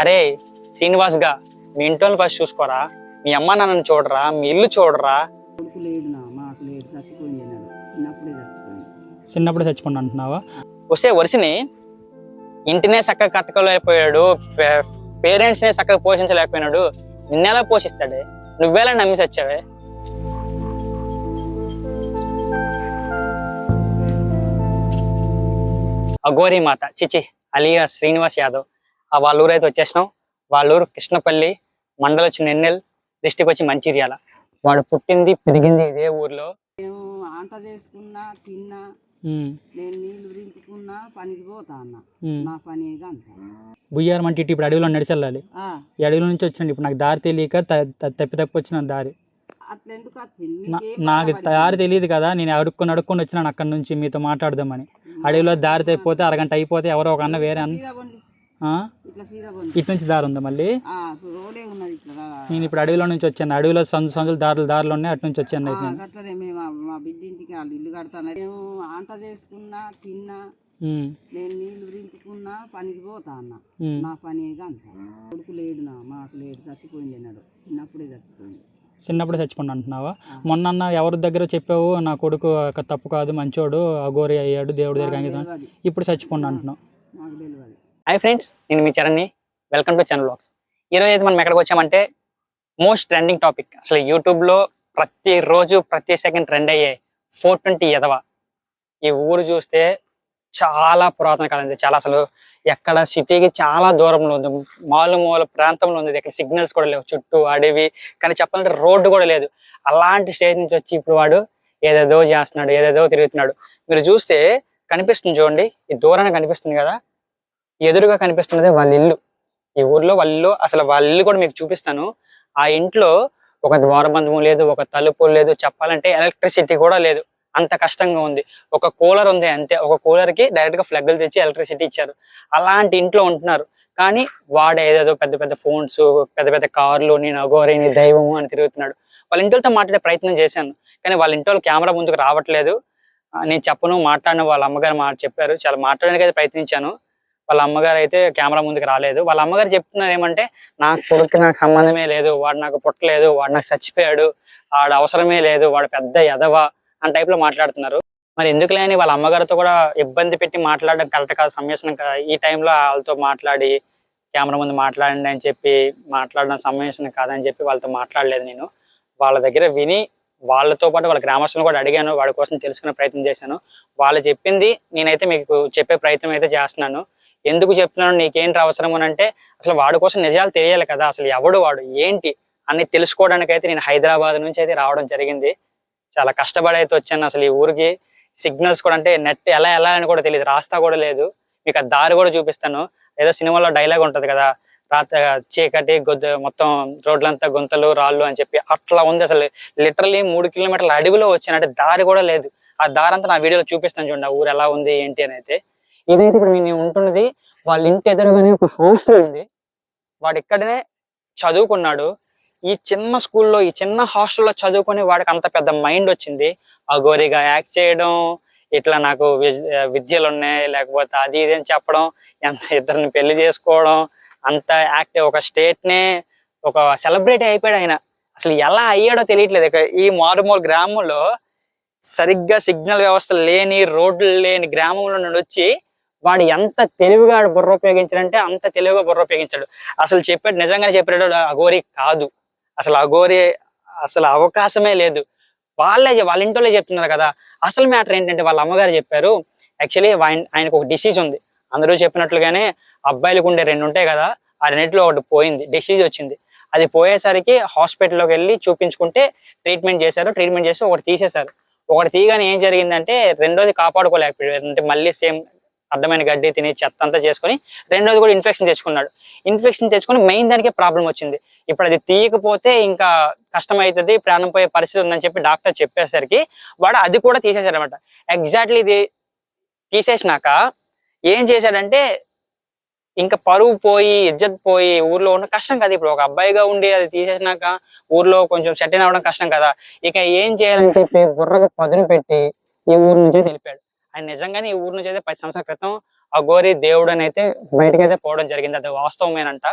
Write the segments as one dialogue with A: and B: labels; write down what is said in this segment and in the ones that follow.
A: అరే శ్రీనివాస్గా మీ ఇంట్లో ఫస్ట్ చూసుకోరా? మీ అమ్మ నాన్నని చూడరా? మీ ఇల్లు చూడరా?
B: చిన్నప్పుడే
C: చచ్చిపోండి అంటున్నావా?
A: వస్తే వరుసని ఇంటినే చక్కగా కట్టుకోలేకపోయాడు పేరెంట్స్ నే చక్కగా పోషించలేకపోయినాడు. నిన్నెలా పోషిస్తాడే? నువ్వేలా నమ్మి సచ్చావే అఘోరి మాత. చిచి అలియా శ్రీనివాస్ యాదవ్. ఆ వాళ్ళ ఊరు అయితే వచ్చేసినాం. వాళ్ళ ఊరు కృష్ణపల్లి మండలం వచ్చి నెన్నెల్ డిస్టిక్ వచ్చి మంచిర్యాల. వాడు పుట్టింది పెరిగింది ఇదే ఊర్లో.
B: నేను ఆంట చేసుకున్నా తిన్నా నేను రించుకున్నా పనికి పోతా అన్న. నా పని
C: బుయ్యారం అంటే ఇటు ఇప్పుడు అడవిలో నడిచెళ్ళాలి. ఈ అడవిలో నుంచి వచ్చింది ఇప్పుడు నాకు దారి తెలియక తప్పి తప్పి వచ్చిన దారి. నాకు? దారి తెలియదు కదా. నేను అడుక్కొని అడుక్కొని వచ్చినాను అక్కడి నుంచి మీతో మాట్లాడదామని. అడవిలో దారి తప్పిపోతే అరగంట అయిపోతే ఎవరో ఒక అన్న వేరే అన్న. ఇటు నుంచి దారి ఉందా మళ్ళీ. నేను ఇప్పుడు అడవిలో నుంచి వచ్చాను. అడవిలో సందు సందులు దారులు దారులు ఉన్నాయి అటు నుంచి వచ్చాను అయితే
B: మా- బిడ్డ ఇంటికి వాళ్ళు ఇల్లు కడతాను నేను ఆంట చేసుకున్నా తిన్నా నేను నీళ్ళు రించుకున్నా పనికి పోతా అన్న. నా పని అంత. కొడుకు లేడు నా మాకు లేడు చచ్చిపోయింది అన్నాడు. చిన్నప్పుడే చచ్చిపోయింది.
C: చిన్నప్పుడు చచ్చిపోండి అంటున్నావా? మొన్న అన్న ఎవరి దగ్గర చెప్పావు నా కొడుకు ఒక తప్పు కాదు మంచోడు అఘోరి అయ్యాడు దేవుడి దగ్గర అంకితం ఇప్పుడు చచ్చిపోండి అంటున్నావు.
A: హాయ్ ఫ్రెండ్స్ నేను మీ చరణ్ని. వెల్కమ్ టు ఛానల్ బ్లాగ్స్ ఈరోజు అయితే మనం ఎక్కడికి వచ్చామంటే మోస్ట్ ట్రెండింగ్ టాపిక్. అసలు యూట్యూబ్లో ప్రతిరోజు ప్రతి సెకండ్ ట్రెండ్ అయ్యే ఫోర్ ట్వంటీ ఎదవ ఈ ఊరు చూస్తే చాలా పురాతన కాలం ఇది. చాలా అసలు ఎక్కడ సిటీకి చాలా దూరంలో ఉంది. మాలు మూల ప్రాంతంలో ఉంది. ఇక్కడ సిగ్నల్స్ కూడా లేవు. చుట్టూ అడవి. కానీ చెప్పాలంటే రోడ్డు కూడా లేదు. అలాంటి స్టేజ్ నుంచి వచ్చి ఇప్పుడు వాడు ఏదేదో చేస్తున్నాడు ఏదేదో తిరుగుతున్నాడు. మీరు చూస్తే కనిపిస్తుంది చూడండి. ఈ దూరాన కనిపిస్తుంది కదా. ఎదురుగా కనిపిస్తున్నదే వాళ్ళ ఇల్లు. ఈ ఊర్లో వాళ్ళ ఇల్లు అసలు వాళ్ళ ఇల్లు కూడా మీకు చూపిస్తాను. ఆ ఇంట్లో ఒక ద్వారబంధము లేదు ఒక తలుపు లేదు. చెప్పాలంటే ఎలక్ట్రిసిటీ కూడా లేదు. అంత కష్టంగా ఉంది. ఒక కూలర్ ఉంది అంతే. ఒక కూలర్కి డైరెక్ట్ ఫ్లగ్లు తెచ్చి ఎలక్ట్రిసిటీ ఇచ్చారు. అలాంటి ఇంట్లో ఉంటున్నారు. కానీ వాడు ఏదేదో పెద్ద పెద్ద ఫోన్స్ పెద్ద పెద్ద కార్లు నేను అఘోరిని దైవము అని తిరుగుతున్నాడు. వాళ్ళ ఇంటితో మాట్లాడే ప్రయత్నం చేశాను. కానీ వాళ్ళ ఇంట్లో కెమెరా ముందుకు రావట్లేదు. నేను చెప్పను మాట్లాడిన వాళ్ళ అమ్మగారు మాట చెప్పారు. చాలా మాట్లాడడానికి అయితే ప్రయత్నించాను. వాళ్ళ అమ్మగారు అయితే కెమెరా ముందుకు రాలేదు. వాళ్ళ అమ్మగారు చెప్తున్నారు ఏమంటే నాకు కొడుకు నాకు సంబంధమే లేదు. వాడు నాకు పుట్టలేదు. వాడు నాకు చచ్చిపోయాడు. వాడు అవసరమే లేదు. వాడు పెద్ద ఎదవ అని టైప్లో లో మాట్లాడుతున్నారు. మరి ఎందుకు లేని వాళ్ళ అమ్మగారితో కూడా ఇబ్బంది పెట్టి మాట్లాడడం కరెక్ట్ కాదు. సంయసనం కాదు ఈ టైంలో వాళ్ళతో మాట్లాడి కెమెరా ముందు మాట్లాడండి అని చెప్పి మాట్లాడడం సంయసనం కాదని చెప్పి వాళ్ళతో మాట్లాడలేదు నేను. వాళ్ళ దగ్గర విని వాళ్ళతో పాటు వాళ్ళ గ్రామస్తులను కూడా అడిగాను. వాడి కోసం తెలుసుకునే ప్రయత్నం చేశాను. వాళ్ళు చెప్పింది నేనైతే మీకు చెప్పే ప్రయత్నం అయితే చేస్తున్నాను. ఎందుకు చెప్తున్నాను? నీకేంటి అవసరం అని అంటే అసలు వాడి కోసం నిజాలు తెలియాలి కదా. అసలు ఎవడు వాడు? ఏంటి? అని తెలుసుకోవడానికి అయితే నేను హైదరాబాద్ నుంచి అయితే రావడం జరిగింది. చాలా కష్టపడి అయితే వచ్చాను అసలు ఈ ఊరికి. సిగ్నల్స్ కూడా అంటే నెట్ ఎలా ఎలా అని కూడా తెలియదు రాస్తా కూడా లేదు. మీకు ఆ దారి కూడా చూపిస్తాను. ఏదో సినిమాలో డైలాగ్ ఉంటుంది కదా రాత్రి చీకటి గొద్దు మొత్తం రోడ్లంతా గుంతలు రాళ్ళు అని చెప్పి అట్లా ఉంది అసలు. లిటరలీ మూడు కిలోమీటర్ల అడుగులో వచ్చానంటే దారి కూడా లేదు. ఆ దారి అంతా నా వీడియోలో చూపిస్తాను చూడండి ఆ ఊరు ఎలా ఉంది ఏంటి అని అయితే. ఏదైతే ఇప్పుడు నేను ఉంటున్నది వాళ్ళ ఇంటి ఎదురుగానే ఒక హాస్టల్ ఉంది. వాడు ఇక్కడనే చదువుకున్నాడు. ఈ చిన్న స్కూల్లో ఈ చిన్న హాస్టల్లో చదువుకొని వాడికి అంత పెద్ద మైండ్ వచ్చింది. అఘోరిగా యాక్ట్ చేయడం ఇట్లా నాకు విద్యలు ఉన్నాయి లేకపోతే అది ఇది అని చెప్పడం ఎంత ఇద్దరిని పెళ్ళి చేసుకోవడం అంత యాక్టివ్ ఒక స్టేట్ నే ఒక సెలబ్రిటీ అయిపోయాడు ఆయన. అసలు ఎలా అయ్యాడో తెలియట్లేదు. ఇక ఈ మారుమూల గ్రామంలో సరిగ్గా సిగ్నల్ వ్యవస్థ లేని రోడ్లు లేని గ్రామంలో నుండి వచ్చి వాడు ఎంత తెలివిగా బుర్ర ఉపయోగించాడంటే అంత తెలివిగా బుర్ర ఉపయోగించాడు అసలు చెప్పాడు నిజంగానే చెప్పాడు అఘోరి కాదు. అసలు అఘోరి అసలు అవకాశమే లేదు. వాళ్ళే వాళ్ళ ఇంట్లో చెప్తున్నారు కదా. అసలు మ్యాటర్ ఏంటంటే వాళ్ళ అమ్మగారు చెప్పారు యాక్చువల్లీ ఆయనకు ఒక డిసీజ్ ఉంది. అందరూ చెప్పినట్లుగానే అబ్బాయిలకు ఉండే రెండు ఉంటాయి కదా ఆ రెండింటిలో ఒకటి పోయింది డిసీజ్ వచ్చింది. అది పోయేసరికి హాస్పిటల్లోకి వెళ్ళి చూపించుకుంటే ట్రీట్మెంట్ చేశారు ట్రీట్మెంట్ చేసి ఒకటి తీసేశారు. ఒకటి తీయగానే ఏం జరిగిందంటే రెండోది కాపాడుకోలేకపోయాడు అంటే మళ్ళీ సేమ్ అర్థమైన గడ్డి తిని చెత్త అంతా చేసుకొని రెండోది కూడా ఇన్ఫెక్షన్ తెచ్చుకున్నాడు. ఇన్ఫెక్షన్ తెచ్చుకొని మెయిన్ దానికే ప్రాబ్లం వచ్చింది. ఇప్పుడు అది తీయకపోతే ఇంకా కష్టం అవుతుంది ప్రాణం పోయే పరిస్థితి ఉందని చెప్పి డాక్టర్ చెప్పేసరికి వాడు అది కూడా తీసేశారనమాట ఎగ్జాక్ట్లీ ఇది తీసేసినాక ఏం చేశాడంటే ఇంకా పరువు పోయి ఇజ్జత్ పోయి ఊర్లో ఉన్న కష్టం కదా. ఇప్పుడు ఒక అబ్బాయిగా ఉండి అది తీసేసినాక ఊర్లో కొంచెం సెటిల్ అవ్వడం కష్టం కదా. ఇక ఏం చేయాలని చెప్పి బుర్రగా పదును పెట్టి ఈ ఊరు నుంచి తెలిపాడు ఆయన నిజంగానే ఈ ఊరు నుంచి అయితే పది సంవత్సరాల క్రితం అఘోరి దేవుడు అని అయితే బయటకు అయితే పోవడం జరిగింది. అది వాస్తవమేనంట.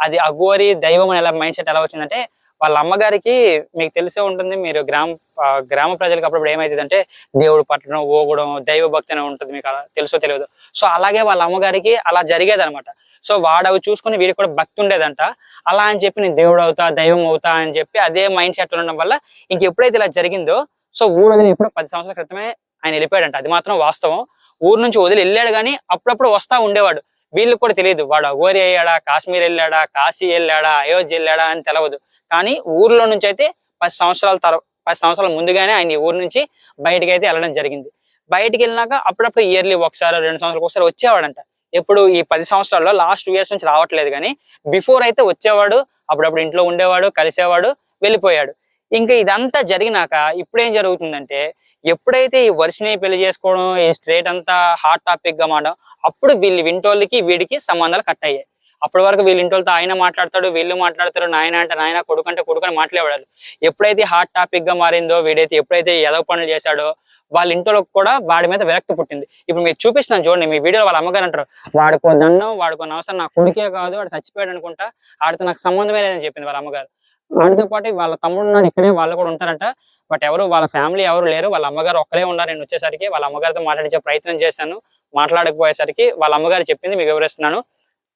A: అది అఘోరి దైవం అనే మైండ్ సెట్ ఎలా వచ్చిందంటే వాళ్ళ అమ్మగారికి మీకు తెలిసే ఉంటుంది మీరు గ్రామ ఆ, గ్రామ ప్రజలకు అప్పుడు ఏమైతుందంటే దేవుడు పట్టడం ఓగడం దైవ భక్తి అని ఉంటుంది మీకు అలా తెలుసో తెలియదు. సో అలాగే వాళ్ళ అమ్మగారికి అలా జరిగేది అనమాట సో వాడు అవి చూసుకుని వీడికి కూడా భక్తి ఉండేదంట. అలా అని చెప్పి నేను దేవుడు అవుతా దైవం అవుతా అని చెప్పి అదే మైండ్ సెట్ ఉండడం వల్ల ఇంక ఎప్పుడైతే ఇలా జరిగిందో సో ఊరు వదిలి ఎప్పుడో పది సంవత్సరాల క్రితమే ఆయన వెళ్ళిపోయాడంట. అది మాత్రం వాస్తవం. ఊరు నుంచి వదిలి వెళ్ళాడు కానీ అప్పుడప్పుడు వస్తా ఉండేవాడు. వీళ్ళకి కూడా తెలియదు. వాడు అఘోరి అయ్యాడా కాశ్మీర్ వెళ్ళాడా కాశీ వెళ్ళాడా అయోధ్య వెళ్ళాడా అని తెలియదు కానీ ఊర్లో నుంచి అయితే పది సంవత్సరాల తర్వాత పది సంవత్సరాల ముందుగానే ఆయన ఈ ఊరు నుంచి బయటకి అయితే వెళ్ళడం జరిగింది. బయటికి వెళ్ళినాక అప్పుడప్పుడు ఇయర్లీ ఒకసారి రెండు సంవత్సరాలకు ఒకసారి వచ్చేవాడంట. ఎప్పుడు ఈ పది సంవత్సరాల్లో లాస్ట్ టూ ఇయర్స్ నుంచి రావట్లేదు కానీ బిఫోర్ అయితే వచ్చేవాడు అప్పుడప్పుడు ఇంట్లో ఉండేవాడు కలిసేవాడు వెళ్ళిపోయాడు. ఇంకా ఇదంతా జరిగినాక ఇప్పుడేం జరుగుతుందంటే ఎప్పుడైతే ఈ వర్షిని పెళ్ళి చేసుకోవడం ఈ స్ట్రేట్ అంతా హాట్ టాపిక్గా మాడడం అప్పుడు వీళ్ళు వింటోళ్ళకి వీడికి సంబంధాలు కట్ అయ్యాయి. అప్పటి వరకు వీళ్ళ ఇంటోళ్ళతో ఆయన మాట్లాడతాడు వీళ్ళు మాట్లాడతారు నాయన అంటే నాయన కొడుకు అంటే కొడుకు అని మాట్లాడేవాళ్ళు. ఎప్పుడైతే హాట్ టాపిక్గా మారిందో వీడైతే ఎప్పుడైతే ఎదవ పనులు చేశాడో వాళ్ళ ఇంట్లోకి కూడా వాడి మీద విరక్తి పుట్టింది. ఇప్పుడు మీరు చూపిస్తున్నాను చూడండి మీ వీడియో వాళ్ళ అమ్మగారు అంటారు వాడుకో దండం వాడికో అవసరం నా కొడుకే కాదు వాడు చచ్చిపోయాడు అనుకుంటా ఆడితో నాకు సంబంధమే లేదని చెప్పింది వాళ్ళ అమ్మగారు. వాడితో పాటు వాళ్ళ తమ్ముడు ఉన్నాడు ఇక్కడే వాళ్ళు కూడా ఉంటారంట. బట్ ఎవరు వాళ్ళ ఫ్యామిలీ ఎవరు లేరు వాళ్ళ అమ్మగారు ఒక్కరే ఉన్నారు నేను వచ్చేసరికి వాళ్ళ అమ్మగారితో మాట్లాడించే ప్రయత్నం చేశాను. మాట్లాడకపోయేసరికి వాళ్ళ అమ్మగారు చెప్పింది మీకు వివరిస్తున్నాను.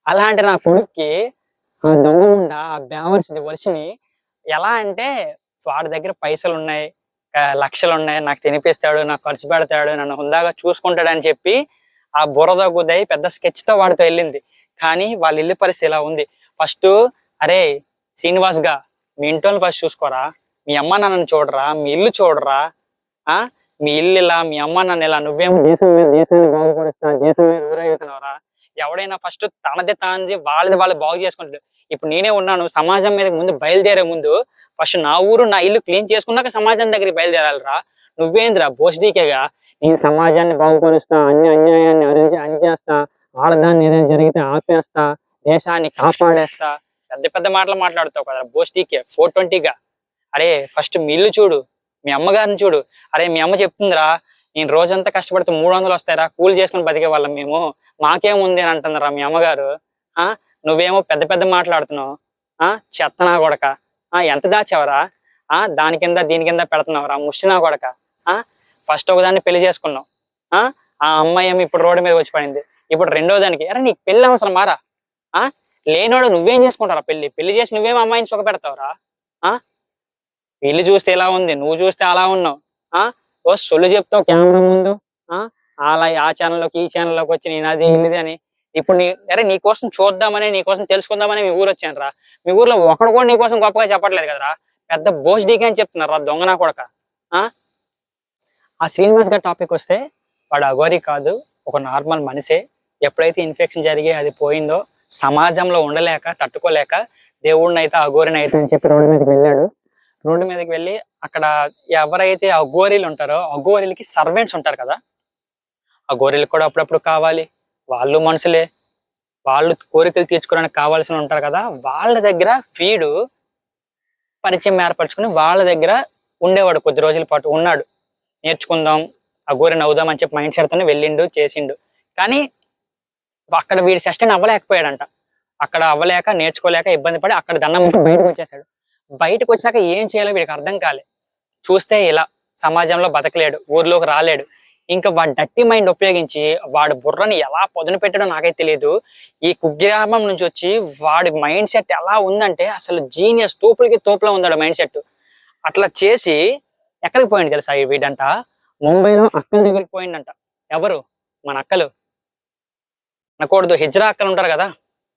A: అలాంటి నా కొడుక్కి ఆ దొంగ ఉండా ఆ బ్యావర్స్ వర్షిని ఎలా అంటే వాడి దగ్గర పైసలు ఉన్నాయి లక్షలు ఉన్నాయి నాకు తినిపిస్తాడు నాకు ఖర్చు పెడతాడు నన్ను హుందాగా చూసుకుంటాడని చెప్పి ఆ బురద గుద్దయి పెద్ద స్కెచ్తో తో వాడితో వెళ్ళింది. కానీ వాళ్ళ ఇల్లు పరిస్థితి ఇలా ఉంది. ఫస్ట్ అరే శ్రీనివాస్గా మీ ఇంట్లో ఫస్ట్ చూసుకోరా మీ అమ్మ నాన్నని చూడరా మీ ఇల్లు చూడరా ఆ? మీ ఇల్లు ఇలా మీ అమ్మ నాన్న ఇలా నువ్వేమో దేశం మీద దేశాన్ని బాగుపరుస్తా దేశం మీద ఊరేగుతున్నావురా ఎవడైనా ఫస్ట్ తనది తానది వాళ్ళది వాళ్ళు బాగు చేసుకుంటారు. ఇప్పుడు నేనే ఉన్నాను సమాజం మీద ముందు బయలుదేరే ముందు ఫస్ట్ నా ఊరు నా ఇల్లు క్లీన్ చేసుకున్నాక సమాజం దగ్గరికి బయలుదేరాలిరా. నువ్వేంద్రా బోస్డీకేగా? నేను సమాజాన్ని బాగుపరుస్తా అన్ని అన్యాయాన్ని అరించి అణిచేస్తా ఆడదాన్ని ఏదైనా జరిగితే ఆపేస్తా దేశాన్ని కాపాడేస్తా. పెద్ద పెద్ద మాటలు మాట్లాడుతావు కదా బోస్డీకే ఫోర్ ట్వంటీగా. అరే ఫస్ట్ మీ ఇల్లు చూడు. మీ అమ్మగారిని చూడు. అరే మీ అమ్మ చెప్తుందిరా నేను రోజంతా కష్టపడితే మూడు వందలు వస్తాయిరా కూలి చేసుకుని బతికే వాళ్ళం మేము. మాకేముంది అని అంటుందిరా మీ అమ్మగారు. ఆ నువ్వేమో పెద్ద పెద్ద మాట్లాడుతున్నావు. ఆ చెత్తనా కొడక. ఆ ఎంత దాచావరా? ఆ దాని కింద దీని కింద పెడుతున్నావురా ముష్టినా కొడక. ఆ ఫస్ట్ ఒకదాన్ని పెళ్ళి చేసుకున్నావు. ఆ ఆ అమ్మాయి ఏమి ఇప్పుడు రోడ్డు మీద వచ్చి పడింది ఇప్పుడు రెండో దానికి అరే నీకు పెళ్ళి అవసరం మారా. ఆ లేనోడు నువ్వేం చేసుకుంటారా పెళ్ళి? పెళ్ళి చేసి నువ్వేం అమ్మాయిని సుఖ పెడతావురా ఆ వీళ్ళు చూస్తే ఇలా ఉంది? నువ్వు చూస్తే అలా ఉన్నావు. ఆ? ఓ సొల్లు చెప్తావు కెమెరా ముందు. ఆ? అలా ఆ ఛానల్లోకి ఈ ఛానల్లోకి వచ్చి నేను అది ఇది అని. ఇప్పుడు నీ అరే నీకోసం చూద్దామని నీకోసం తెలుసుకుందామని మీ ఊరు వచ్చాను రా. మీ ఊర్లో ఒకడు కూడా నీకోసం గొప్పగా చెప్పట్లేదు కదరా. పెద్ద బోస్ డీకే అని చెప్తున్నారు రా దొంగ నా కొడక. ఆ? ఆ శ్రీనివాస్ గారి టాపిక్ వస్తే వాడు అఘోరి కాదు ఒక నార్మల్ మనిషే. ఎప్పుడైతే ఇన్ఫెక్షన్ జరిగి అది పోయిందో సమాజంలో ఉండలేక తట్టుకోలేక దేవుడిని అయితే అఘోరిని అయితే అని చెప్పి రోడ్డు మీదకి వెళ్ళాడు. రోడ్డు మీదకి వెళ్ళి అక్కడ ఎవరైతే అఘోరీలు ఉంటారో అఘోరీలకి సర్వెంట్స్ ఉంటారు కదా? ఆ గోరెలకు కూడా అప్పుడప్పుడు కావాలి. వాళ్ళు మనుషులే. వాళ్ళు కోరికలు తీర్చుకోవడానికి కావాల్సిన ఉంటారు కదా? వాళ్ళ దగ్గర ఫీడు పరిచయం ఏర్పరచుకుని వాళ్ళ దగ్గర ఉండేవాడు కొద్ది రోజుల పాటు. ఉన్నాడు. నేర్చుకుందాం ఆ గోరెని అవుదాం అని చెప్పి మైండ్ సెట్తోనే వెళ్ళిండు చేసిండు. కానీ అక్కడ వీడి సస్టైన్ అవ్వలేకపోయాడంట. అక్కడ అవ్వలేక నేర్చుకోలేక ఇబ్బంది పడి అక్కడ దండం బయటకు వచ్చేసాడు. బయటకు వచ్చాక ఏం చేయాలో వీడికి అర్థం కాలే. చూస్తే ఇలా సమాజంలో బతకలేడు ఊర్లోకి రాలేడు. ఇంకా వాడి డట్టి మైండ్ ఉపయోగించి వాడి బుర్రని ఎలా పొదను పెట్టడో నాకైతే తెలియదు ఈ కుగ్రామం నుంచి వచ్చి వాడి మైండ్ సెట్ ఎలా ఉందంటే అసలు జీనియస్ తోపులకి తోపులో ఉందాడు మైండ్ సెట్. అట్లా చేసి ఎక్కడికి పోయింది తెలుసా వీడంట? ముంబైలో అక్కల దగ్గరికి పోయిందంట ఎవరు? మన అక్కలు. అనకూడదు హిజ్రా అక్కలు ఉంటారు కదా?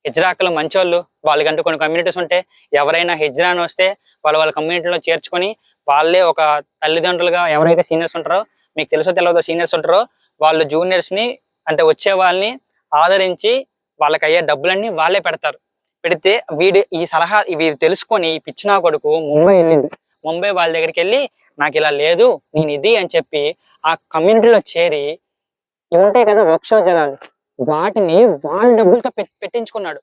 A: హిజ్రాకులు మంచోళ్ళు వాళ్ళకంటూ కొన్ని కమ్యూనిటీస్ ఉంటే ఎవరైనా హిజ్రా అని వస్తే వాళ్ళు వాళ్ళ కమ్యూనిటీలో చేర్చుకొని వాళ్ళే ఒక తల్లిదండ్రులుగా ఎవరైతే సీనియర్స్ ఉంటారో మీకు తెలుసో తెలియదో సీనియర్స్ ఉంటారో వాళ్ళు జూనియర్స్ని అంటే వచ్చే వాళ్ళని ఆదరించి వాళ్ళకి అయ్యే డబ్బులన్నీ వాళ్ళే పెడతారు. పెడితే వీడు ఈ సలహా వీడు తెలుసుకొని పిచ్చిన కొడుకు ముంబై వెళ్ళింది ముంబై వాళ్ళ దగ్గరికి వెళ్ళి నాకు ఇలా లేదు నేను ఇది అని చెప్పి ఆ కమ్యూనిటీలో చేరి ఉంటాయి కదా వర్క్షాప్ వాటిని వాళ్ళ డబ్బులతో పెట్టించుకున్నాడు.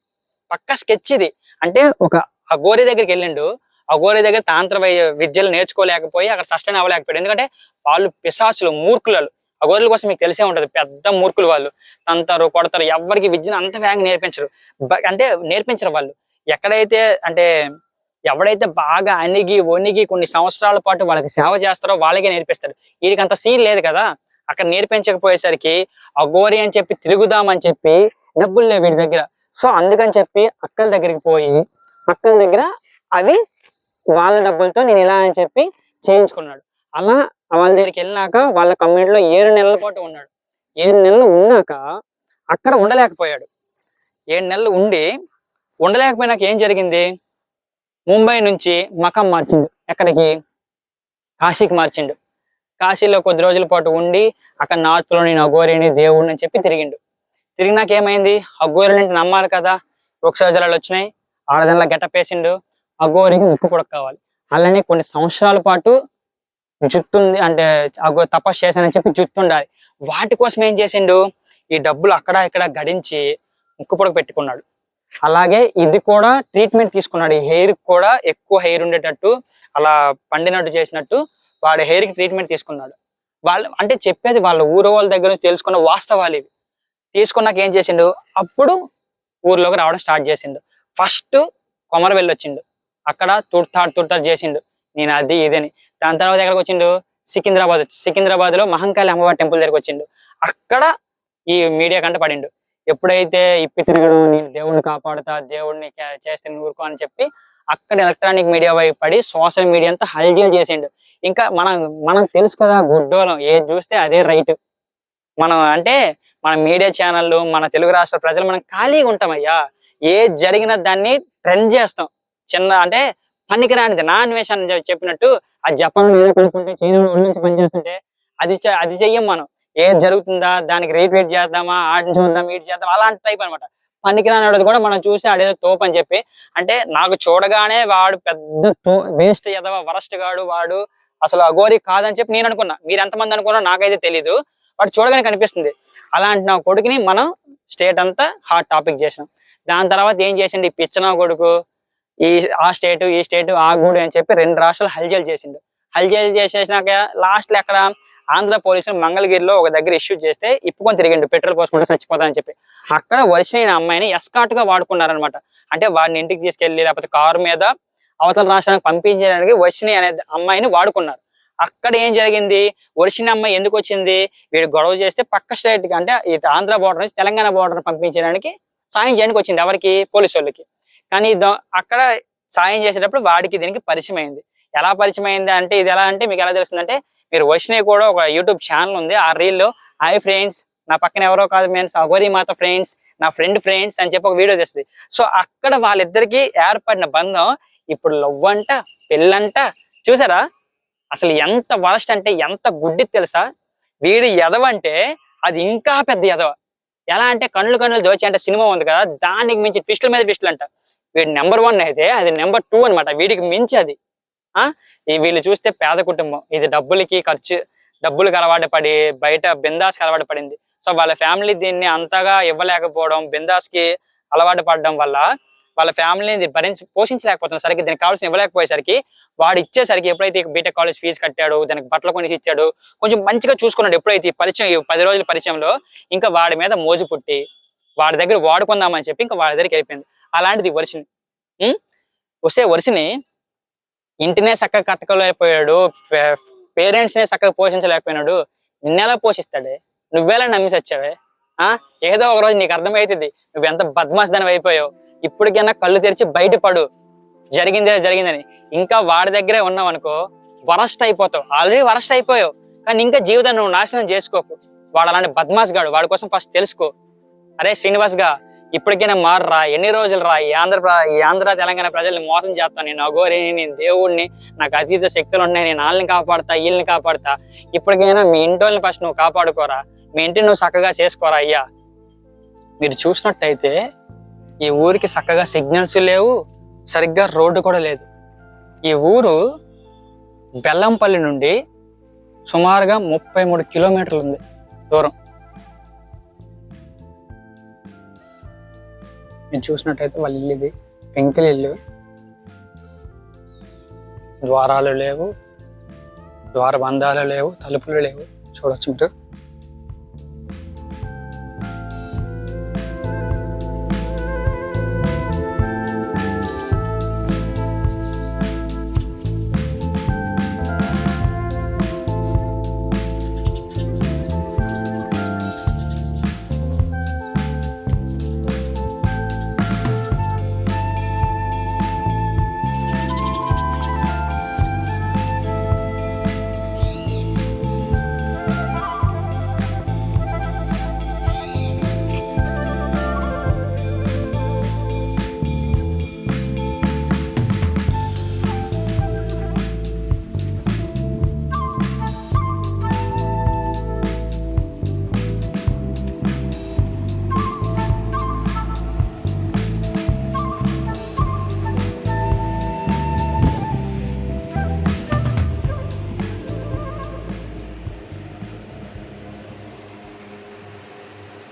A: పక్క స్కెచ్ ఇది. అంటే ఒక అఘోరి దగ్గరికి వెళ్ళిండు. అఘోరి దగ్గర తాంత్ర విద్యలు నేర్చుకోలేకపోయి అక్కడ సస్టైన్ అవ్వలేకపోయాడు. ఎందుకంటే వాళ్ళు పిశాచులు మూర్ఖులు అఘోరుల కోసం మీకు తెలిసే ఉంటది. పెద్ద మూర్ఖులు వాళ్ళు. తంతారు కొడతారు. ఎవరికి విద్యను అంత వేగంగా నేర్పించరు. అంటే నేర్పించరు వాళ్ళు. ఎక్కడైతే అంటే ఎవడైతే బాగా అణిగి వణిగి కొన్ని సంవత్సరాల పాటు వాళ్ళకి సేవ చేస్తారో వాళ్ళకే నేర్పిస్తారు. వీడికి అంత సీన్ లేదు కదా. అక్కడ నేర్పించకపోయేసరికి అఘోరి అని చెప్పి తిరుగుదామని చెప్పి డబ్బులు లేవు వీడి దగ్గర. సో అందుకని చెప్పి అక్కల దగ్గరికి పోయి అక్కల దగ్గర అవి వాళ్ళ డబ్బులతో నేను ఇలా అని చెప్పి చేయించుకున్నాడు. అలా వాళ్ళ దగ్గరికి వెళ్ళినాక వాళ్ళ కమ్యూనిటీలో ఏడు నెలల పాటు ఉన్నాడు. ఏడు నెలలు ఉన్నాక అక్కడ ఉండలేకపోయాడు. ఏడు నెలలు ఉండి ఉండలేకపోయినాక ఏం జరిగింది? ముంబై నుంచి మకం మార్చిండు. ఎక్కడికి? కాశీకి మార్చిండు. కాశీలో కొద్ది రోజుల పాటు ఉండి అక్కడ నార్త్లోని నేను అఘోరిని దేవుడిని అని చెప్పి తిరిగిండు. తిరిగినాక ఏమైంది? అఘోరిని అంటే నమ్మాలి కదా? వృక్షజలాలు వచ్చినాయి. ఆడదల్లా గెటపేసిండు అఘోరికి ముక్కు కూడా కావాలి. అలానే కొన్ని సంవత్సరాల పాటు జుట్టుంది అంటే అగో తపస్సు చేశానని చెప్పి జుట్టు ఉండాలి వాటి కోసం ఏం చేసిండు? ఈ డబ్బులు అక్కడ ఇక్కడ గడించి ముక్కు పొడక పెట్టుకున్నాడు. అలాగే ఇది కూడా ట్రీట్మెంట్ తీసుకున్నాడు. ఈ హెయిర్ కూడా ఎక్కువ హెయిర్ ఉండేటట్టు అలా పండినట్టు చేసినట్టు వాడి హెయిర్కి కి ట్రీట్మెంట్ తీసుకున్నాడు. వాళ్ళు అంటే చెప్పేది వాళ్ళ ఊరు వాళ్ళ దగ్గర నుంచి తెలుసుకున్న వాస్తవాలు ఇవి. తీసుకున్నాక ఏం చేసిండు? అప్పుడు ఊర్లోకి రావడం స్టార్ట్ చేసిండు. ఫస్ట్ కొమర వెళ్ళొచ్చిండు. అక్కడ తుడతాడు తుడతాడు చేసిండు. నేను అది ఇదని. దాని తర్వాత ఎక్కడికి వచ్చిండు? సికింద్రాబాద్ సికింద్రాబాద్లో సికింద్రాబాద్లో మహంకాళి అమ్మవారి టెంపుల్ దగ్గరికి వచ్చిండు. అక్కడ ఈ మీడియా కంట పడిండు. ఎప్పుడైతే ఇప్పి తిరగడం నేను దేవుడిని కాపాడుతా దేవుడిని చేస్తే ఊరుకో అని చెప్పి అక్కడ ఎలక్ట్రానిక్ మీడియా వైపు పడి సోషల్ మీడియా అంతా హల్జల్ చేసిండు. ఇంకా మనం మనం తెలుసు కదా గుడ్డోలం ఏది చూస్తే అదే రైట్. మనం అంటే మన మీడియా ఛానళ్ళు మన తెలుగు రాష్ట్ర ప్రజలు మనం ఖాళీగా ఉంటామయ్యా ఏది జరిగిన దాన్ని ట్రెండ్ చేస్తాం. చిన్న అంటే పనికిరానిది. నా అన్వేషణ చెప్పినట్టు ఆ జపాన్ ఏదో కొనుక్కుంటే చైనా ఒళ్ళు నుంచి పనిచేస్తుంటే అది అది చెయ్యం మనం. ఏది జరుగుతుందా దానికి రేట్ వెయిట్ చేద్దామా ఆడిని చూద్దాం ఇటు చేద్దాం అలాంటి టైప్ అనమాట పనికిరాని కూడా మనం చూసి ఆడేదో తోపు అని చెప్పి అంటే నాకు చూడగానే వాడు పెద్ద వేస్ట్ ఎదవ వరస్ట్ గాడు వాడు అసలు అఘోరి కాదని చెప్పి నేను అనుకున్నా. మీరు ఎంతమంది అనుకున్నా నాకైతే తెలీదు. వాడు చూడగానే కనిపిస్తుంది. అలాంటి నా కొడుకుని మనం స్టేట్ అంతా హాట్ టాపిక్ చేసాం దాని తర్వాత ఏం చేసిండు? ఈ పిచ్చనా కొడుకు ఈ ఆ స్టేట్ ఈ స్టేట్ ఆ గూడు అని చెప్పి రెండు రాష్ట్రాలు హల్జల్ చేసిండు. హల్జల్ చేసేసినాక లాస్ట్లో అక్కడ ఆంధ్ర పోలీసులు మంగళగిరిలో ఒక దగ్గర ఇష్యూ చేస్తే ఇప్పుకొని తిరిగిండు. పెట్రోల్ పోసుకుంటే చచ్చిపోతా అని చెప్పి. అక్కడ వచ్చిన అమ్మాయిని ఎస్కాట్గా వాడుకున్నారనమాట అంటే వాడిని ఇంటికి తీసుకెళ్ళి లేకపోతే కారు మీద అవతల రాష్ట్రానికి పంపించడానికి వర్షిణి అనే అమ్మాయిని వాడుకున్నారు. అక్కడ ఏం జరిగింది? వర్షిని అమ్మాయి ఎందుకు వచ్చింది? వీడు గొడవ చేస్తే పక్క స్టేట్కి అంటే ఇటు ఆంధ్ర బోర్డర్ నుంచి తెలంగాణ బోర్డర్ పంపించడానికి సాయం చేయడానికి వచ్చింది ఎవరికి? పోలీసు వాళ్ళకి. కానీ అక్కడ సాయం చేసేటప్పుడు వాడికి దీనికి పరిచయం అయింది. ఎలా పరిచయం అయింది అంటే ఇది ఎలా అంటే మీకు ఎలా తెలుస్తుందంటే మీరు వర్షిని కూడా ఒక యూట్యూబ్ ఛానల్ ఉంది. ఆ రీల్లో హాయ్ ఫ్రెండ్స్ నా పక్కన ఎవరో కాదు మేము అగోరి మాత ఫ్రెండ్స్ నా ఫ్రెండ్ ఫ్రెండ్స్ అని చెప్పి ఒక వీడియో తెస్తుంది. సో అక్కడ వాళ్ళిద్దరికి ఏర్పడిన బంధం ఇప్పుడు లవ్ అంట పెళ్ళంట చూసారా? అసలు ఎంత వరస్ట్ అంటే ఎంత గుడ్డి తెలుసా? వీడి ఎదవ అంటే అది ఇంకా పెద్ద ఎదవ ఎలా అంటే కన్నులు కన్నులు దోచి అంటే సినిమా ఉంది కదా దానికి మించి ట్విస్టుల మీద ట్విస్టులు అంట వీడి నెంబర్ వన్ అయితే అది నెంబర్ టూ అన్నమాట వీడికి మించి అది. ఆ? ఈ వీళ్ళు చూస్తే పేద కుటుంబం. ఇది డబ్బులకి ఖర్చు డబ్బులకు అలవాటు పడి బయట బిందాస్కి అలవాటు పడింది. సో వాళ్ళ ఫ్యామిలీ దీన్ని అంతగా ఇవ్వలేకపోవడం బిందాస్కి అలవాటు పడడం వల్ల వాళ్ళ ఫ్యామిలీని భరించి పోషించలేకపోతున్నారు సరికి దీనికి కావాల్సిన ఇవ్వలేకపోయేసరికి వాడు ఇచ్చేసరికి ఎప్పుడైతే బీటెక్ కాలేజ్ ఫీజు కట్టాడు దానికి బట్టలు కొని ఇచ్చాడు కొంచెం మంచిగా చూసుకున్నాడు ఎప్పుడైతే ఈ పరిచయం ఈ పది రోజుల పరిచయంలో ఇంకా వాడి మీద మోజు పుట్టి వాడి దగ్గర వాడుకుందామని చెప్పి ఇంకా వాడి దగ్గరికి వెళ్ళిపోయింది. అలాంటిది వరుసని. వస్తే వరుసని ఇంటినే చక్కగా కట్టకలేకపోయాడు పేరెంట్స్ నే చక్కగా పోషించలేకపోయినాడు. నిన్నెలా పోషిస్తాడే? నువ్వెలా నమ్మి వచ్చావే ఆ? ఏదో ఒక రోజు నీకు అర్థమవుతుంది నువ్వు ఎంత బద్మాస్ దాని అయిపోయావు. ఇప్పటికైనా కళ్ళు తెరిచి బయటపడు. జరిగిందే జరిగిందని. ఇంకా వాడి దగ్గరే ఉన్నావు అనుకో వరస్ట్ అయిపోతావు. ఆల్రెడీ వరస్ట్ అయిపోయావు. కానీ ఇంకా జీవితాన్ని నువ్వు నాశనం చేసుకోకు. వాడు అలాంటి బద్మాస్ గాడు. వాడి కోసం ఫస్ట్ తెలుసుకో. అరే శ్రీనివాస్గా ఇప్పటికైనా మారరా ఎన్ని రోజులు రా ఈ ఆంధ్ర ఈ ఆంధ్ర తెలంగాణ ప్రజల్ని మోసం చేస్తాను నేను అఘోరిని నేను దేవుడిని నాకు అతీత శక్తులు ఉన్నాయి నేను వాళ్ళని కాపాడుతా వీళ్ళని కాపాడుతా. ఇప్పటికైనా మీ ఇంటోళ్ళని ఫస్ట్ నువ్వు కాపాడుకోరా. మీ ఇంటిని నువ్వు చక్కగా చేసుకోరా అయ్యా. మీరు చూసినట్టయితే ఈ ఊరికి చక్కగా సిగ్నల్స్ లేవు సరిగ్గా రోడ్డు కూడా లేదు. ఈ ఊరు బెల్లంపల్లి నుండి సుమారుగా ముప్పై మూడు కిలోమీటర్లు ఉంది దూరం. మీరు చూసినట్టయితే వాళ్ళ ఇల్లు ఇది. పెంకిల ఇల్లు. ద్వారాలు లేవు ద్వారబంధాలు లేవు తలుపులు లేవు. చూడొచ్చు మీరు.